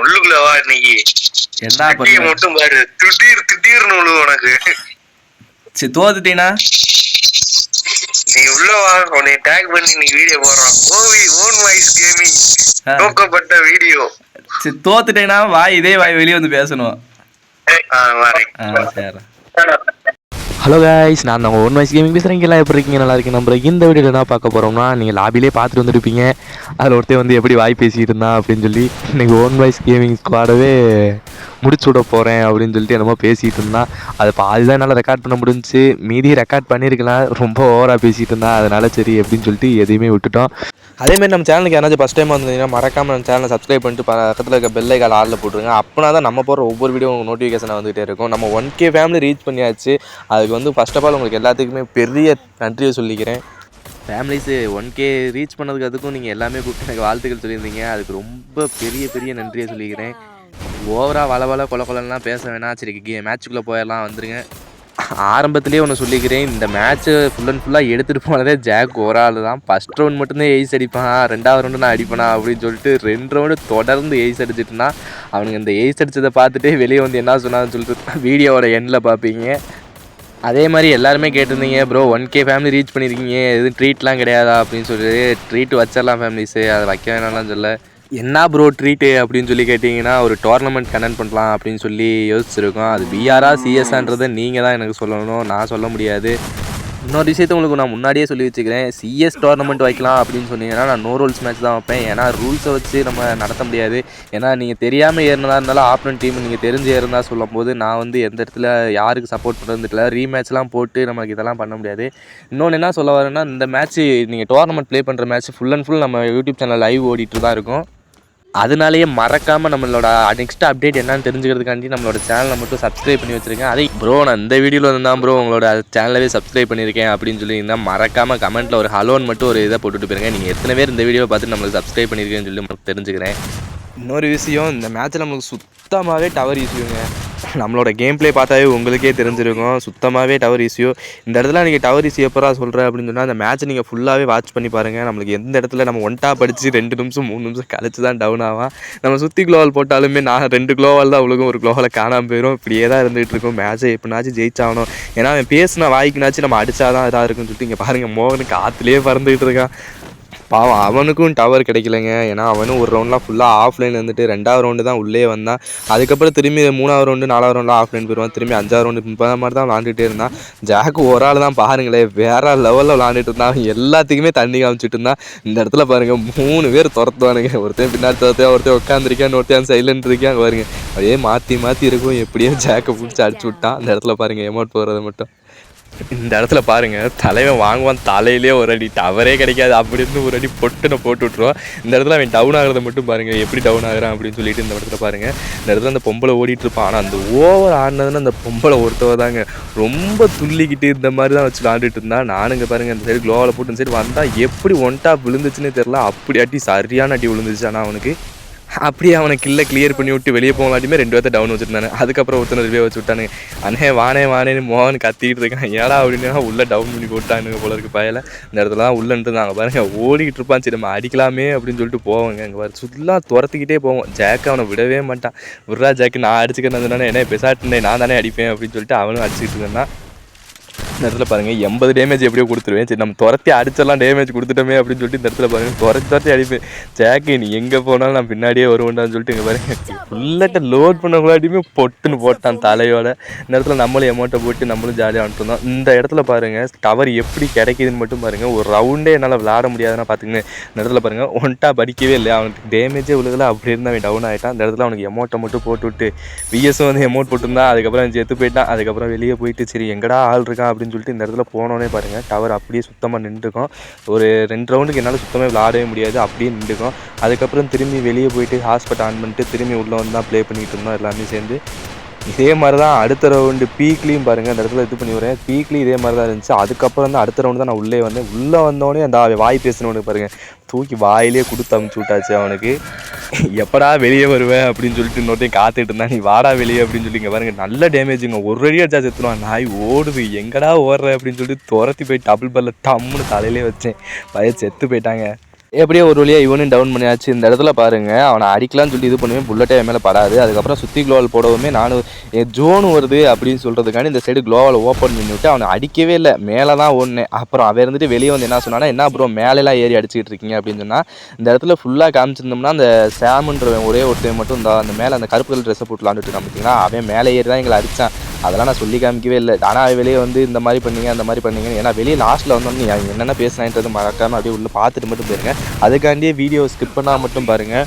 உள்ளுக்குள்ள வா இன்னைக்கு. என்ன மட்டும் பாரு. திடீர் திடீர்னு உழு உனக்கு. சரி தோத்துட்டீனா? நீ உள்ள வா. உன்னை டேக் பண்ணி நீ வீடியோ போடுறான். ஓவி ஓன் வாய்ஸ் கேமிங். தோக்கப்பட்ட வீடியோ சரி தோத்துட்டேனா? வாய் இதே வாய் வெளியே வந்து பேசணும். ஆ சரி. ஹலோ கைஸ் நான் உங்கள் ஒன் வயசு கேமிங் பேசுகிறேன் எல்லாம் எப்படி இருக்கீங்க? நல்லா இருக்கு நம்புறேன் இந்த வீடியோவில் என்ன பார்க்க போகிறோம்னா நீங்கள் லாபிலே பார்த்துட்டு வந்துருப்பீங்க. அதில் ஒருத்தர் வந்து எப்படி வாய் பேசிகிட்டு இருந்தான் அப்படின்னு சொல்லி நீங்கள் ஒன் வாய்ஸ் கேமிங் ஸ்குவாடவே முடிச்சு விட போகிறேன் அப்படின்னு சொல்லிட்டு என்னமோ பேசிகிட்டு இருந்தான் அது பாதி தான் என்னால் ரெக்கார்ட் பண்ண முடிஞ்சுச்சு. மீதி ரெக்கார்ட் பண்ணியிருக்கலாம் ரொம்ப ஓவராக பேசிகிட்டு இருந்தான் அதனால் சரி அப்படின்னு சொல்லிட்டு எதையுமே விட்டுட்டோம். அதேமாதிரி நம்ம சேனலுக்கு யாராச்சும் ஃபஸ்ட் டைம் வந்தீங்கன்னா மறக்காமல் நம்ம சேனலை சப்ஸ்கிரைப் பண்ணிட்டு பக்கத்தில் இருக்க பெல் ஐக்கால் ஆளில் போட்டுருங்க. அப்போனா தான் நம்ம போகிற ஒவ்வொரு வீடியோ நோட்டிஃபிகேஷன் வந்துகிட்டே இருக்கும். நம்ம ஒன் கே ஃபேமிலி ரீச் பண்ணியாச்சு. அதுக்கு வந்து ஃபஸ்ட் ஆஃப் ஆல் உங்களுக்கு எல்லாத்துக்குமே பெரிய நன்றியை சொல்லிக்கிறேன். ஃபேமிலிஸு ஒன் கே ரீச் பண்ணதுக்கு அதுக்கும் நீங்கள் எல்லாமே கூப்பிட்டு எனக்கு வாழ்த்துக்கள் சொல்லியிருந்தீங்க. அதுக்கு ரொம்ப பெரிய பெரிய நன்றியை சொல்லிக்கிறேன். ஓவராக வள வள கொல கொலன்லாம் பேச வேணாம். சரி கே மேட்ச்சுக்குள்ளே போயிடலாம் வந்துருங்க. ஆரம்பத்துலேயே ஒன்று சொல்லிக்கிறேன். இந்த மேட்ச்சை ஃபுல் அண்ட் ஃபுல்லாக எடுத்துகிட்டு போனதே ஜாக் ஒரு ஆள் தான். ஃபஸ்ட் ரவுண்ட் மட்டும்தான் எய்ஸ் அடிப்பான். ரெண்டாவது ரவுண்டு நான் அடிப்பேனா அப்படின்னு சொல்லிட்டு ரெண்டு ரவுண்டு தொடர்ந்து எய்ஸ் அடிச்சிட்டுனா அவனுக்கு அவனுங்க இந்த எய்ஸ் அடித்ததை பார்த்துட்டே வெளியே வந்து என்ன சொன்னான்னு சொல்லிட்டு வீடியோவோட எண்டில் பார்ப்பீங்க. அதே மாதிரி எல்லாருமே கேட்டிருந்தீங்க bro one K family reach பண்ணியிருக்கீங்க எதுவும் ட்ரீட்லாம் கிடையாதா? அப்படின்னு சொல்லிட்டு ட்ரீட் வச்சிடலாம் ஃபேமிலிஸு அதை வைக்க வேணாம்லாம் சொல்ல என்ன ப்ரோ ட்ரீட்டு அப்படின்னு சொல்லி கேட்டிங்கன்னா ஒரு டோர்னமெண்ட் கண்டென்ட் பண்ணலாம் அப்படின்னு சொல்லி யோசிச்சிருக்கோம். அது பிஆரா சிஎஸ்ஆன்றதை நீங்கள் தான் எனக்கு சொல்லணும். நான் சொல்ல முடியாது. இன்னொரு விஷயத்த உங்களுக்கு நான் முன்னாடியே சொல்லி வச்சுக்கிறேன். சிஎஸ் டோர்னமெண்ட் வைக்கலாம் அப்படின்னு சொன்னீங்கன்னா நான் நோ ரூல்ஸ் மேட்ச் தான் வைப்பேன். ஏன்னா ரூல்ஸை வச்சு நம்ம நடத்த முடியாது. ஏன்னா நீங்கள் தெரியாமல் ஏறினதா இருந்தாலும் ஆப்னன் டீம் நீங்கள் தெரிஞ்சு ஏறினா சொல்லும் போது நான் வந்து எந்த இடத்துல யாருக்கு சப்போர்ட் பண்ணுறதுல ரீமேட்ச்லாம் போட்டு நமக்கு இதெல்லாம் பண்ண முடியாது. இன்னொன்று என்ன சொல்ல வரேன்னா இந்த மேட்ச் நீங்கள் டோர்னமெண்ட் ப்ளே பண்ணுற மேட்ச் ஃபுல் அண்ட் ஃபுல் நம்ம யூடியூப் சேனல் லைவ் ஓடிட்டு தான் இருக்கும். அதனாலேயே மறக்காமல் நம்மளோட நெக்ஸ்ட் அப்டேட் என்னன்னு தெரிஞ்சுக்கிறதுக்காண்டி நம்மளோட சேனலை மட்டும் சப்ஸ்கிரைப் பண்ணி வச்சிருக்கேன். அதே ப்ரோ நான் இந்த வீடியோவில் இருந்தால் ப்ரோ உங்களோட சேனலவே சப்ஸ்கிரைப் பண்ணியிருக்கேன் அப்படின்னு சொல்லியிருந்தா மறக்காமல் கமெண்ட்டில் ஒரு ஹலோன்னு மட்டும் ஒரு இதை போட்டுட்டு போயிருங்க. நீங்கள் எத்தனை பேர் இந்த வீடியோ பார்த்து நம்மளுக்கு சப்ஸ்கிரைப் பண்ணியிருக்கேன்னு சொல்லி தெரிஞ்சுக்கிறேன். இன்னொரு விஷயம் இந்த மேட்ச்சில் நம்மளுக்கு சுத்தமாகவே டவர் இஷ்யூங்க நம்மளோட கேம் ப்ளே பார்த்தாவே உங்களுக்கே தெரிஞ்சிருக்கும். சுத்தமாகவே டவர் இஷ்யூ இந்த இடத்துல நீங்கள் டவர் இஷ்யூ எப்பரா சொல்கிறேன் அப்படின்னு சொன்னால் அந்த மேட்ச் நீங்கள் ஃபுல்லாகவே வாட்ச் பண்ணி பாருங்கள் நம்மளுக்கு எந்த இடத்துல நம்ம ஒன் டாப் ரெண்டு நிமிஷம் மூணு நிமிஷம் கழிச்சு தான் டவுன் ஆகும் நம்ம சுற்றி க்ளோவால் போட்டாலுமே நான் ரெண்டு க்ளோவால் தான் அவளுக்கும் ஒரு குளோவால் காணாமல் போயிடும் இப்படியே தான் இருந்துகிட்டு இருக்கும். மேட்ச்சை எப்படினாச்சும் ஜெயிச்சாகணும். ஏன்னா அவன் பேசின வாய்க்குனாச்சும் நம்ம அடித்தா தான் இதாக இருக்குன்னு சொல்லிட்டு இங்கே பாருங்கள் மோகனுக்கு ஆற்றுலேயே பறந்துகிட்டு இருக்கான். பாவம் அவனுக்கும் டவர் கிடைக்கலங்க. ஏன்னா அவனும் ஒரு ரவுண்ட்லாம் ஃபுல்லாக ஆஃப்லைன் வந்துட்டு ரெண்டாவது ரவுண்டு தான் உள்ளே வந்தான். அதுக்கப்புறம் திரும்பி மூணாவது ரவுண்டு நாலாவது ரவுண்டில் ஆஃப்லைன் போயிடுவான். திரும்பி அஞ்சாவது ரவுண்டு இந்த மாதிரி தான் விளாண்டுட்டே இருந்தான். ஜாக்கு ஒரு ஆள் தான் பாருங்களேன். வேற லெவலில் விளாண்டுட்டு இருந்தான். எல்லாத்துக்குமே தண்ணி காமிச்சிட்டு இருந்தான். இந்த இடத்துல பாருங்க மூணு பேர் துரத்துவானுங்க. ஒருத்தன் பின்னாடி துரத்தையா ஒருத்தன் உட்காந்துருக்கான் ஒருத்தன் சைலண்ட் இருக்கான். பாருங்க அப்படியே மாற்றி மாற்றி இருக்கும். எப்படியோ ஜாக்கை பிடிச்சி அடிச்சு விட்டான். அந்த இடத்துல பாருங்கள் எமௌண்ட் போகிறது மட்டும். இந்த இடத்துல பாருங்க தலைவன் வாங்குவான் தலையிலே ஒரு அடி டவரே கிடைக்காது. அப்படி இருந்து ஒரு அடி பொட்டுனை போட்டு விட்ருவான் இந்த இடத்துல அவன் டவுன் ஆகிறத மட்டும் பாருங்க எப்படி டவுன் ஆகுறான் அப்படின்னு சொல்லிட்டு இந்த இடத்துல பாருங்க. இந்த இடத்துல அந்த பொம்பளை ஓடிட்டு இருப்பான். ஆனால் அந்த ஓவர் ஆடினதுன்னு அந்த பொம்பளை ஒருத்தவ தாங்க. ரொம்ப துள்ளிக்கிட்டு இந்த மாதிரி தான் வச்சு விளாண்டுட்டு இருந்தா. நானுங்க பாருங்க இந்த சைடு க்ளோவில் போட்டு இந்த சைடு வந்தால் எப்படி ஒன் டாப் விழுந்துச்சுன்னே தெரில அப்படி அடி சரியான அடி விழுந்துச்சு. ஆனால் அவனுக்கு அப்படியே அவனை கில்ல கிளியர் பண்ணி விட்டு வெளியே போகலாட்டியுமே ரெண்டு பேர்த்த டவுன் வச்சுருந்தானே. அதுக்கப்புறம் ஒருத்தனை ரிவே வச்சு விட்டானுங்க அண்ணே வானே வானேன்னு மோகன் கத்திக்கிட்டு இருக்கான். ஏடா அப்படின்னு உள்ளே டவுன் பண்ணி போட்டானுங்க போல இருக்கு பயல. இந்த இடத்துல தான் உள்ளன்ட்டு நாங்கள் பாருங்க ஓடிக்கிட்டு இருப்பான். சரி நம்ம அடிக்கலாமே அப்படின்னு சொல்லிட்டு போவாங்க. அங்கே பாரு ஃபுல்லாக துரத்துக்கிட்டே போவோம் ஜாக் அவனை விடவே மாட்டான். விட்றா ஜாக்கு நான் அடிச்சுக்கிறேன் என்ன பெசாட்டுனே நான் தானே அடிப்பேன் அப்படின்னு சொல்லிட்டு அவனும் அடிச்சுக்கிட்டு இருந்தான். இந்த இடத்துல பாருங்கள் எண்பது டேமேஜ் எப்படியோ கொடுத்துருவேன். சரி நம்ம துரத்தி அடிச்செல்லாம் டேமேஜ் கொடுத்துட்டோமே அப்படின்னு சொல்லிட்டு இந்த இடத்துல பாருங்க துரத்தி துரத்தி அடிப்பேன். ஜாக்கு நீ எங்கே போனாலும் நான் பின்னாடியே வருவேன்டான்னு சொல்லிட்டு இங்கே பாருங்கள் ஃபுல்லாட்ட லோட் பண்ண முன்னாடியுமே பொட்டுன்னு போட்டான் தலையோட. இந்த இடத்துல நம்மளும் எமௌண்ட்டை போட்டு நம்மளும் ஜாலியாக வந்துட்டு இந்த இடத்துல பாருங்கள் டவர் எப்படி கிடைக்குதுன்னு மட்டும் பாருங்கள் ஒரு ரவுண்டே என்னால் விளாட முடியாதுன்னா பார்த்துங்க இந்த இடத்துல பாருங்க ஒன்ட்டா படிக்கவே இல்லை. அவனுக்கு டேமேஜே விழுகல அப்படி இருந்தால் அவன் டவுன் ஆகிட்டான் இந்த இடத்துல அவனுக்கு எமௌண்ட்டை மட்டும் போட்டு விட்டு விஎஸும் வந்து எமௌண்ட் போட்டுருந்தான் அதுக்கப்புறம் செத்து போயிட்டான் அதுக்கப்புறம் வெளியே போயிட்டு சரி எங்கடா ஆள் இருக்கான் அப்படின்னு அப்படின்னு சொல்லிட்டு இந்த இடத்துல போனோடனே பாருங்கள் டவர் அப்படியே சுத்தமாக நின்றுக்கும். ஒரு ரெண்டு ரவுண்டுக்கு என்னால் சுத்தமாக விளாடவே முடியாது. அப்படியே நின்றுக்கும். அதுக்கப்புறம் திரும்பி வெளியே போயிட்டு ஹாஸ்பிட்டல் ஆன் பண்ணிட்டு திரும்பி உள்ளே வந்து தான் ப்ளே பண்ணிகிட்டு இருந்தோம். எல்லாமே சேர்ந்து. இதே மாதிரி தான் அடுத்த ரவுண்டு பீக்லேயும் பாருங்கள் அந்த இடத்துல இது பண்ணி வரேன் பீக்லேயும் இதே மாதிரி தான் இருந்துச்சு. அதுக்கப்புறம் தான் அடுத்த ரவுண்டு தான் நான் உள்ளே வந்தேன். உள்ளே வந்தோடனே அந்த வாய் பேசினவனுக்கு பாருங்கள் தூக்கி வாயிலே கொடுத்து அமுச்சு விட்டாச்சு அவனுக்கு. எப்படா வெளியே வருவேன் அப்படின்னு சொல்லிட்டு இன்னொருத்தையும் காத்துட்டு இருந்தா நீ வாடா வெளியே அப்படின்னு சொல்லி இங்கே பாருங்க நல்ல டேமேஜுங்க ஒரு அடி அடிச்சா செத்துருவான். நாய் ஓடுது. எங்கடா ஓடுற அப்படின்னு சொல்லிட்டு துரத்தி போய் டபுள் பல்ல டம்முன்னு தலையிலே வச்சேன். பய செத்து போயிட்டாங்க. எப்படியோ ஒரு வழியாக இவனும் டவுன் பண்ணியாச்சு. இந்த இடத்துல பாருங்க அவனை அடிக்கலாம்னு சொல்லி இது பண்ணுவேன் புல்லட்டே மேலே படாது. அதுக்கப்புறம் சுற்றி க்ளோவால் போடவுமே நானும் ஜோன் வருது அப்படின்னு சொல்கிறதுக்காண்டி இந்த சைடு க்ளோவால் ஓப்பன் பண்ணி விட்டு அவனை அடிக்கவே இல்லை. மேலே தான் ஒன்று அப்புறம் அவன் இருந்துட்டு வெளியே வந்து என்ன சொன்னானா என்ன ப்ரோ மேலெலாம் ஏறி அடிச்சுக்கிட்டு இருக்கீங்க? அப்படின்னு சொன்னால் இந்த இடத்துல ஃபுல்லாக காமிச்சிருந்தோம்னா அந்த சாமுன்றவன் ஒரே ஒருத்தன் மட்டும் இந்த அந்த மேலே அந்த கருப்பு கலர் ட்ரெஸ்ஸை போட்டு விளாண்டுட்டு இருக்கான் அவன் மேலே ஏறி தான் எங்களை அடித்தான் அதெல்லாம் நான் சொல்லி காமிக்கவே இல்லை. ஆனால் வெளியே வந்து இந்த மாதிரி பண்ணீங்க அந்த மாதிரி பண்ணீங்க ஏன்னா வெளியே லாஸ்ட்டில் வந்தோம்னு என்னென்ன பேசினான்றது மறக்காமல் அப்படியே உள்ளே பார்த்துட்டு மட்டும் போயிருங்க. அதுக்காண்டியே வீடியோ ஸ்கிப் பண்ணால் மட்டும் பாருங்கள்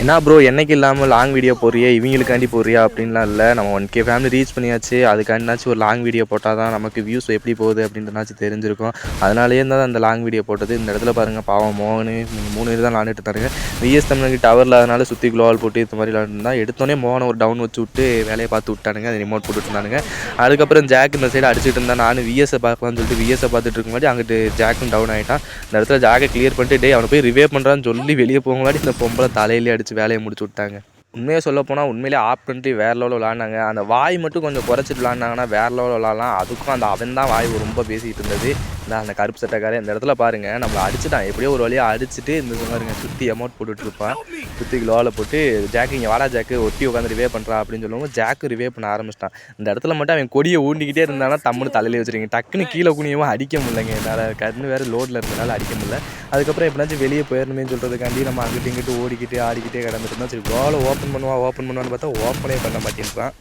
என்ன ப்ரோ என்னைக்கு இல்லாமல் லாங் வீடியோ போடுறியே? இவங்களுக்காண்டி போடுறியா? அப்படின்லாம் இல்லை. நம்ம ஒன் கே ஃபேமிலி ரீச் பண்ணியாச்சு. அதுக்காண்டினாச்சும் ஒரு லாங் வீடியோ போட்டால் தான் நமக்கு வியூஸ் எப்படி போகுது அப்படின்றனாச்சும் தெரிஞ்சிருக்கும். அதனாலேயே தான் அந்த லாங் வீடியோ போட்டது. இந்த இடத்துல பாருங்கள் பாவம் மோகனு நீங்கள் மூணு பேர் தான் விளாண்டுட்டு இருந்தாங்க. விஎஸ் தமிழ்நாடு டவர் அதனால் சுற்றி குளோவால் போட்டு இந்த மாதிரி விளாண்டுருந்தா எடுத்தோடனே மோகனை ஒரு டவுன் வச்சு விட்டு வேலையை பார்த்து விட்டானுங்க. அது ரிமோட் போட்டுட்டு இருந்தானுங்க. அதுக்கப்புறம் ஜாக் இந்த சைடு அடிச்சிட்டு இருந்தா நான் விஎஸ்ஸை பார்க்கலாம்னு சொல்லிட்டு விஎஸ்ஸை பார்த்துட்டு இருக்கும்போது அங்கிட்டு ஜாக்கும் டவுன் ஆகிட்டான் இந்த இடத்துல ஜாக்கை கிளியர் பண்ணிட்டு டே அவனை போய் ரிவே பண்ணுறான்னு சொல்லி வெளியே போகும்போது இந்த பொம்பளை தலையிலே அடிச்சு வச்சு வேலையை முடிச்சு விட்டாங்க. உண்மையாக சொல்ல போனால் உண்மையிலே ஆப் பண்ணிட்டு வேறு லெவலில் விளாண்டாங்க அந்த வாய் மட்டும் கொஞ்சம் குறைச்சிட்டு விளாண்டாங்கன்னா வேறு லெவலில் விளாட்லாம் அதுக்கும் அந்த அவன் தான் வாய் ரொம்ப பேசிகிட்டு இருந்தது. இந்த அந்த கருப்பு சட்டைக்காரன் இந்த இடத்துல பாருங்கள் நம்மளை அடிச்சுட்டான். எப்படியோ ஒரு வழியாக அடிச்சுட்டு இந்த பாருங்க சுற்றி அமௌண்ட் போட்டுட்டு இருப்பான். சுற்றி லோவில் போட்டு ஜாக்கு இங்கே வாடா ஜாக்கு ஒட்டி உட்காந்து ரிவே பண்ணுறான் அப்படின்னு சொல்லுவோம் ஜாக்கு ரிவே பண்ண ஆரம்பிச்சிட்டான். இந்த இடத்துல மட்டும் அவன் கொடியை ஊண்டிக்கிட்டே இருந்தானா தம்முன்னு தலையிலே வச்சிருக்கீங்க. டக்குன்னு கீழே குனியவும் அடிக்க முடியலங்க. என்னால் கண்ணு வேறு லோடில் இருந்தனால அடிக்க முடியல. அதுக்கப்புறம் எப்படினாச்சும் வெளியே போயிடணுமே சொல்கிறதுக்காண்டி நம்ம அங்கிட்டு இங்கிட்டு ஓடிக்கிட்டு ஆடிக்கிட்டே கிடந்துட்டு இருந்தோம் சரி கோலை ஓப்பன் பண்ணுவா ஓப்பன் பண்ணுவான்னு பார்த்தா ஓப்பனே பண்ண மாட்டேன்றான்.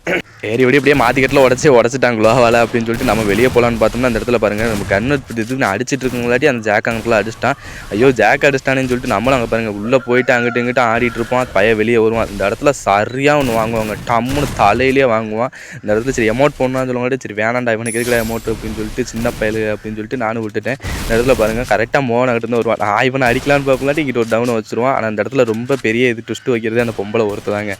சரி இப்படி அப்படியே மாற்றிக்கட்டில் உடச்சி உடச்சிட்டாங்க வேலை அப்படின்னு சொல்லிட்டு நம்ம வெளியே போகலான்னு பார்த்தோம்னா அந்த இடத்துல பாருங்கள் நம்ம கண்ணு இது அடிச்சிட்டு இருக்கங்களாட்டி அந்த ஜாக் அங்கிட்டில் அடிச்சிட்டான். ஐயோ ஜாக் அடிச்சிட்டானேன்னு சொல்லிட்டு நம்மளும் அங்கே பாருங்கள் உள்ளே போயிட்டு அங்கிட்டு இங்கிட்ட ஆடிட்டு இருப்போம். பையன் வெளியே வருவான். இந்த இடத்துல சரியாக ஒன்று வாங்குவாங்க. டம்முன்னு தலையிலே வாங்குவான். இந்த இடத்துல சரி அமௌண்ட் போடணும்னு சொல்லுவாங்க சரி வேணாண்டா இவனுக்கு எதுக்குல அமௌண்ட் அப்படின்னு சொல்லிட்டு சின்ன பயலு அப்படின்னு சொல்லிட்டு நானும் விட்டுட்டேன். இந்த இடத்துல பாருங்கள் கரெக்டாக மோகன் கிட்ட இருந்து வருவான். நான் இவனை அடிக்கலான்னு பார்க்கலாட்டி இங்கிட்ட ஒரு டவுன் வச்சுருவான். ஆனால் அந்த இடத்துல ரொம்ப பெரிய இது ட்விஸ்ட்டு வைக்கிறது அந்த பொம்பளை ஒருத்ததாங்க.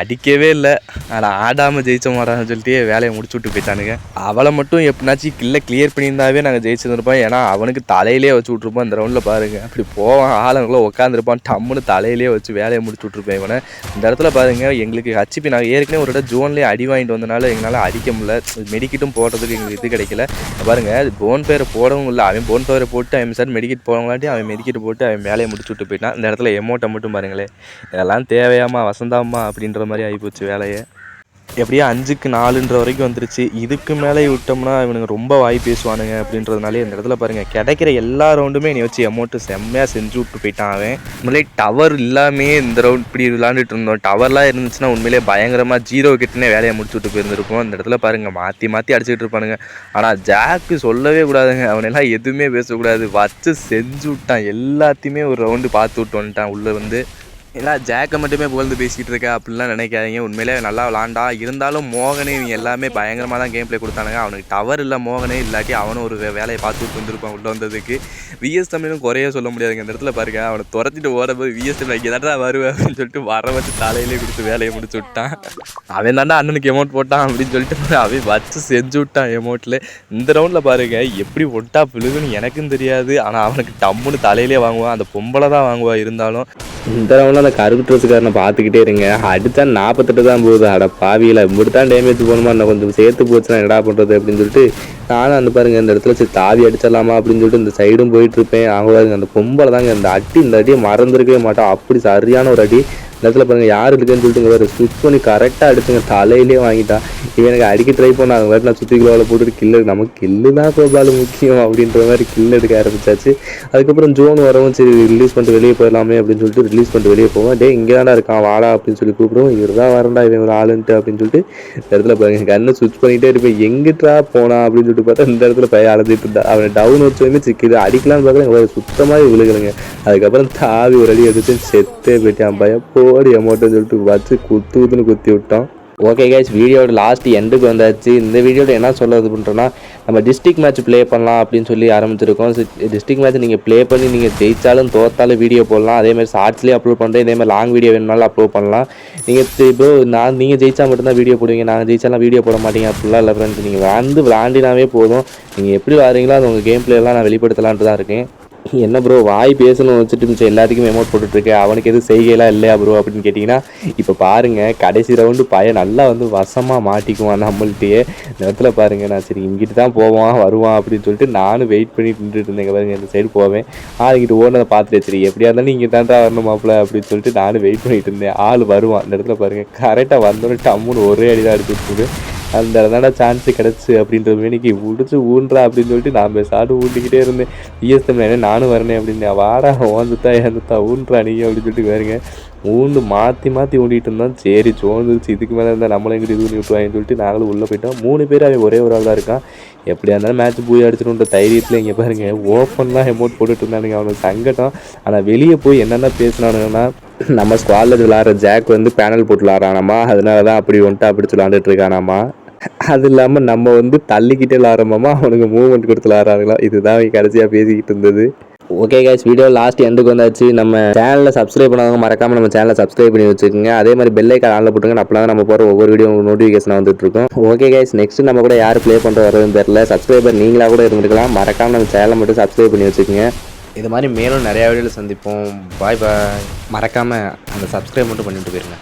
அடிக்கவே இல்லை. ஆனால் ஆடாமல் ஜெயிச்ச மாட்டான்னு சொல்லிட்டு வேலையை முடிச்சு விட்டு போயிட்டானுங்க. அவளை மட்டும் எப்படினாச்சும் கில்ல கிளியர் பண்ணியிருந்தாவே நாங்கள் ஜெயிச்சிருந்துருப்போம். ஏன்னா அவனுக்கு தலையிலே வச்சு விட்ருப்போம் அந்த ரவுண்டில் பாருங்க. அப்படி போவான் ஆளுங்களும் உட்காந்துருப்பான் டம்முன்னு தலையிலே வச்சு வேலையை முடிச்சு விட்ருப்பேன் இவனை. இந்த இடத்துல பாருங்க எங்களுக்கு ஹச்சிபி நாங்கள் ஏற்கனவே ஒரு இடம் ஜோன்லேயே அடி வாங்கிட்டு வந்தனால எங்களால் அடிக்க முடியல. மெடிக்கிட்டும் போடுறதுக்கு எங்களுக்கு இது கிடைக்கல. பாருங்கள் போன் பேரை போடவும் இல்லை. அவன் போன் பேரை போட்டு அவன் சார் மெடிக்கிட் போனவங்களாட்டி அவன் மிதிக்கிட்டு போட்டு அவன் வேலையை முடிச்சு விட்டு போயிட்டான். இந்த இடத்துல எமௌண்ட்டை மட்டும் பாருங்களேன். இதெல்லாம் தேவையாம்மா வசந்தாம்மா அப்படின்ற மாதிரி ஆகிப்போச்சு வேலையை. எப்படியோ அஞ்சுக்கு நாலுன்ற வரைக்கும் வந்துருச்சு. இதுக்கு மேலே விட்டோம்னா இவனுங்க ரொம்ப வாய் பேசுவானுங்க அப்படின்றதுனாலே இந்த இடத்துல பாருங்கள் கிடைக்கிற எல்லா ரவுண்டுமே நீ வச்சு அமௌண்ட்டு செம்மையாக செஞ்சு விட்டு போயிட்டான் அவன். உண்மையிலே டவர் இல்லாமே இந்த ரவுண்ட் இப்படி விளாண்டுட்டு இருந்தோம். டவர்லாம் இருந்துச்சுன்னா உண்மையிலே பயங்கரமாக ஜீரோ கிட்டனே வேலையை முடிச்சு விட்டு போயிருந்திருப்போம். இந்த இடத்துல பாருங்கள் மாற்றி மாற்றி அடிச்சுட்டு இருப்பானுங்க. ஆனால் ஜாக்கு சொல்லவே கூடாதுங்க. அவனெல்லாம் எதுவுமே பேசக்கூடாது. வச்சு செஞ்சு விட்டான். எல்லாத்தையுமே ஒரு ரவுண்டு பார்த்து விட்டு வந்துட்டான். உள்ளே வந்து ஏன்னா ஜாக்கை மட்டுமே புகழ்ந்து பேசிக்கிட்டு இருக்கா அப்படிலாம் நினைக்காதீங்க. உண்மையிலே நல்லா விளாண்டா. இருந்தாலும் மோகனே இவங்க எல்லாமே பயங்கரமாக தான் கேம் பிளே கொடுத்தானுங்க. அவனுக்கு டவர் இல்லை மோகனே இல்லாட்டி அவனும் ஒரு வேலையை பார்த்து விட்டு வந்திருப்பான் உள்ளே வந்ததுக்கு. விஎஸ் தமிழும் குறைய சொல்ல முடியாதுங்க. இந்த இடத்துல பாருங்க அவனை துரத்திட்டு ஓடும்போது விஎஸ் தமிழ் இங்கே தாண்டா வருவேன் அப்படின்னு சொல்லிட்டு வர வச்சு தலையிலே கொடுத்து வேலையை முடிச்சு விட்டான். அவன் தாண்டா அண்ணனுக்கு அமௌண்ட் போட்டான் அப்படின்னு சொல்லிட்டு அவன் வச்சு செஞ்சு விட்டான் அமௌண்ட்டில் இந்த ரவுண்டில் பாருங்க எப்படி ஒட்டா பிழுகுன்னு எனக்கும் தெரியாது. ஆனால் அவனுக்கு டம்முன்னு தலையிலே வாங்குவான். அந்த பொம்பளை தான் வாங்குவான் இருந்தாலும். இந்த ரவுண்டில் அந்த கருப்பு பார்த்துக்கிட்டே இருங்க. அடித்தா நாற்பத்தெட்டு தான் போகுது. அட பாவியில் இப்படி தான் டேமேஜ் போகணுமா? இன்னும் கொஞ்சம் சேர்த்து போச்சுன்னா என்னடா பண்ணுறது அப்படின்னு சொல்லிட்டு நானும் அந்த பாருங்க இந்த இடத்துல சரி தாவி அடிச்சிடலாமா அப்படின்னு சொல்லிட்டு இந்த சைடும் போயிட்டு இருப்பேன். அவங்க பாருங்க அந்த பொம்பளை தாங்க இந்த அடி இந்த அடியை மறந்துருக்கவே மாட்டோம் அப்படி சரியான ஒரு அடி. இந்த இடத்துல பாருங்கள் யார் இருக்குன்னு சொல்லிட்டு இங்கே ஸ்விட்ச் பண்ணி கரெக்டாக எடுத்துங்க. தலையிலே வாங்கிட்டான் இவன் எனக்கு அடிக்க ட்ரை பண்ண அவங்க நான் சுற்றி கிலோவில் போட்டுட்டு கில்லு நமக்கு கில்லு தான் கோபாலு முக்கியம் அப்படின்ற மாதிரி கில் எடுக்க ஆரம்பிச்சாச்சு. அதுக்கப்புறம் ஜோன் வரவும் சரி ரிலீஸ் பண்ணிட்டு வெளியே போயிடலாமே அப்படின்னு சொல்லிட்டு ரிலீஸ் பண்ணிட்டு வெளியே போவோம் டே இங்கே தானே இருக்கான் வாடா அப்படின்னு சொல்லி கூப்பிடுவோம். இவர் தான் வரண்டா இவன் ஒரு ஆளுன்ட்டு அப்படின்னு சொல்லிட்டு இந்த இடத்துல பாருங்க கண்ணை சுவிட்ச் பண்ணிட்டே இருப்பேன். எங்கிட்டா போனா? அப்படின்னு சொல்லிட்டு பார்த்தா இந்த இடத்துல பையன் அழைஞ்சிட்டு இருந்தா. அவனை டவுன் வச்சோமே சிக்கிது அடிக்கலாம்னு பார்க்குறேன் சுத்தமாக விழுகலைங்க. அதுக்கப்புறம் தாவி ஒரு அடி எடுத்து செத்தே போயிட்டான். பையன் ஓடி அமௌண்ட்டுன்னு சொல்லிட்டு வச்சு குத்து குத்துன்னு குத்தி விட்டோம் ஓகே கைஸ் வீடியோட லாஸ்ட் எண்டுக்கு வந்தாச்சு. இந்த வீடியோவில் என்ன சொல்லுறது பண்ணுறோன்னா நம்ம டிஸ்ட்ரிக்ட் மேட்ச் ப்ளே பண்ணலாம் அப்படின்னு சொல்லி ஆரம்பிச்சிருக்கோம். டிஸ்ட்ரிக்ட் மேட்ச் நீங்கள் ப்ளே பண்ணி நீங்கள் ஜெயித்தாலும் தோத்தாலும் வீடியோ போடலாம். அதேமாதிரி ஷார்ட்ஸ்லேயே அப்லோட் பண்ணுறேன் இதேமாதிரி லாங் வீடியோ வேணுனாலும் அப்லோட் பண்ணலாம். நீங்கள் இப்போ நான் நீங்கள் ஜெயிச்சா மட்டும்தான் வீடியோ போடுவீங்க. நாங்கள் ஜெயிச்சாலாம் வீடியோ போட மாட்டீங்க அப்படிலாம் இல்லை ஃப்ரெண்ட்ஸ் நீங்கள் வந்து விளாண்டினாவே போதும். நீங்கள் எப்படி வாரீங்களோ அது உங்கள் கேம் பிளேலாம் நான் வெளிப்படுத்தலான்ட்டு தான் இருக்கேன். என்ன ப்ரோ வாய் பேசணும் வச்சுட்டு மிச்சம் எல்லாத்துக்கும் எமௌண்ட் போட்டுட்ருக்கேன் அவனுக்கு எதுவும் செய்கையெல்லாம் இல்லையா ப்ரோ அப்படின்னு கேட்டிங்கன்னா இப்போ பாருங்கள் கடைசி ரவுண்டு பையன் நல்லா வந்து வசமாக மாட்டிக்குவான் நம்மள்கிட்டயே இந்த இடத்துல பாருங்கள் நான் சரி இங்கிட்டு தான் போவான் வருவான் அப்படின்னு சொல்லிட்டு நானும் வெயிட் பண்ணிட்டு நின்றுட்டு இருந்தேங்க பாருங்க இந்த சைடு போவேன். ஆள் இங்கிட்டு ஓனதை பார்த்துட்டு சரி எப்படியா இருந்தாலும் இங்கே தான்டா வரணும் மாப்பிள்ள அப்படின்னு சொல்லிட்டு நானும் வெயிட் பண்ணிட்டு இருந்தேன். ஆள் வருவான். இந்த இடத்துல பாருங்கள் கரெக்டாக வந்தோடனே டம்முன்னு ஒரே அடி தான் எடுத்துட்டு அந்த இடத்தான சான்ஸ் கிடச்சி அப்படின்ற மேனிக்கு உடிச்சு ஊன்றா அப்படின்னு சொல்லிட்டு நான் சாடு ஊண்டிக்கிட்டே இருந்தேன். இஎஸ்எம் என்ன நானும் வரனே அப்படின்னு. வாடா ஓந்துத்தா ஏந்துத்தா ஊன்றா நீ அப்படின்னு சொல்லிட்டு பாருங்க ஊந்து மாற்றி மாற்றி ஊண்டிகிட்டு இருந்தான் சரி சோர்ந்துருச்சு. இதுக்கு மேலே இருந்தால் நம்மளும் எங்கிட்ட இது பண்ணி விட்டுவாங்கன்னு சொல்லிட்டு நாங்களும் உள்ளே போயிட்டோம். மூணு பேர் அவன் ஒரே ஒரு ஆள் தான் இருக்கான். எப்படியா இருந்தாலும் மேட்ச் போய் அடிச்சிடுன்ற தைரியத்தில் இங்கே பாருங்கள் ஓப்பன்லாம் எமௌண்ட் போட்டுட்டு இருந்தானுங்க அவனுக்கு சங்கடம். ஆனால் வெளியே போய் என்னென்ன பேசினானுங்கன்னா நம்ம ஸ்குவாடில் விளாட்ற ஜாக் வந்து பேனல் போட்டு விளாட்றானாமா? அதனால தான் அப்படி வந்துட்டு அப்படி விளாண்டுட்டு இருக்கானாமா? அது இல்லாமல் நம்ம வந்து தள்ளிக்கிட்டே விளாட்றோமாமா அவனுக்கு மூவ்மெண்ட் கொடுத்து விளாட்றாங்களா இதுதான் கடைசியாக பேசிக்கிட்டு இருந்தது. ஓகே கைஸ் வீடியோ லாஸ்ட் எண்டுக்கு வந்தாச்சு. நம்ம சேனலில் சப்ஸ்கிரைப் பண்ணாதவங்க மறக்காம நம்ம சேனலை சப்ஸ்கிரைப் பண்ணி வச்சுக்கோங்க அதே மாதிரி பெல் காலில் ஆனில் போட்டுங்க அப்போ தான் நம்ம போகிற ஒவ்வொரு வீடியோ நோட்டிஃபிகேஷன் வந்துட்டு இருக்கும். ஓகே கேஸ் நெக்ஸ்ட் நம்ம கூட யார் ப்ளே பண்ணுற வரதுன்னு தெரியல. சப்ஸ்கிரைபர் நீங்களாக கூட இருந்துருக்கலாம் மறக்காம நம்ம சேனலை மட்டும் சப்ஸ்கிரைப் பண்ணி வச்சுக்கோங்க. இது மாதிரி மேலும் நிறையா வீடியோவில் சந்திப்போம். பாய் பாய் மறக்காமல் அந்த சப்ஸ்கிரைப் மட்டும் பண்ணிட்டு போயிருங்க.